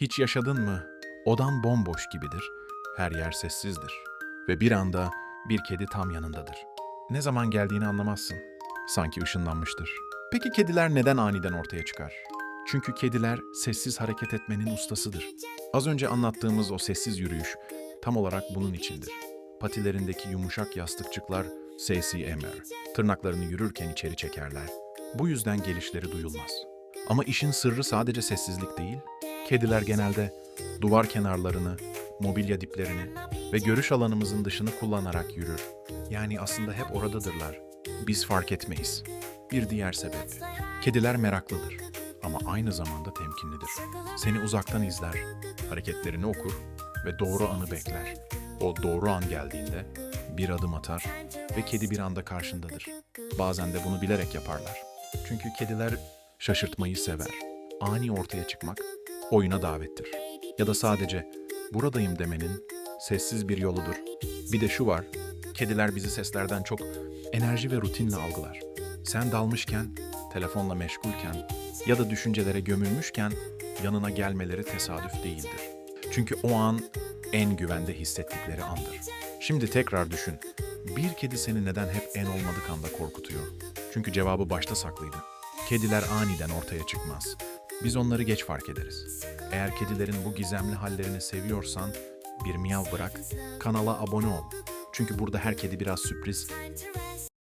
Hiç yaşadın mı? Odan bomboş gibidir. Her yer sessizdir. Ve bir anda bir kedi tam yanındadır. Ne zaman geldiğini anlamazsın. Sanki ışınlanmıştır. Peki kediler neden aniden ortaya çıkar? Çünkü kediler sessiz hareket etmenin ustasıdır. Az önce anlattığımız o sessiz yürüyüş tam olarak bunun içindir. Patilerindeki yumuşak yastıkçıklar emer. Tırnaklarını yürürken içeri çekerler. Bu yüzden gelişleri duyulmaz. Ama işin sırrı sadece sessizlik değil. Kediler genelde duvar kenarlarını, mobilya diplerini ve görüş alanımızın dışını kullanarak yürür. Yani aslında hep oradadırlar. Biz fark etmeyiz. Bir diğer sebep. Kediler meraklıdır ama aynı zamanda temkinlidir. Seni uzaktan izler, hareketlerini okur ve doğru anı bekler. O doğru an geldiğinde bir adım atar ve kedi bir anda karşındadır. Bazen de bunu bilerek yaparlar. Çünkü kediler şaşırtmayı sever. Ani ortaya çıkmak oyuna davettir. Ya da sadece buradayım demenin sessiz bir yoludur. Bir de şu var, kediler bizi seslerden çok enerji ve rutinle algılar. Sen dalmışken, telefonla meşgulken ya da düşüncelere gömülmüşken yanına gelmeleri tesadüf değildir. Çünkü o an en güvende hissettikleri andır. Şimdi tekrar düşün. Bir kedi seni neden hep en olmadık anda korkutuyor? Çünkü cevabı başta saklıydı. Kediler aniden ortaya çıkmaz. Biz onları geç fark ederiz. Eğer kedilerin bu gizemli hallerini seviyorsan bir miyav bırak, kanala abone ol. Çünkü burada her kedi biraz sürpriz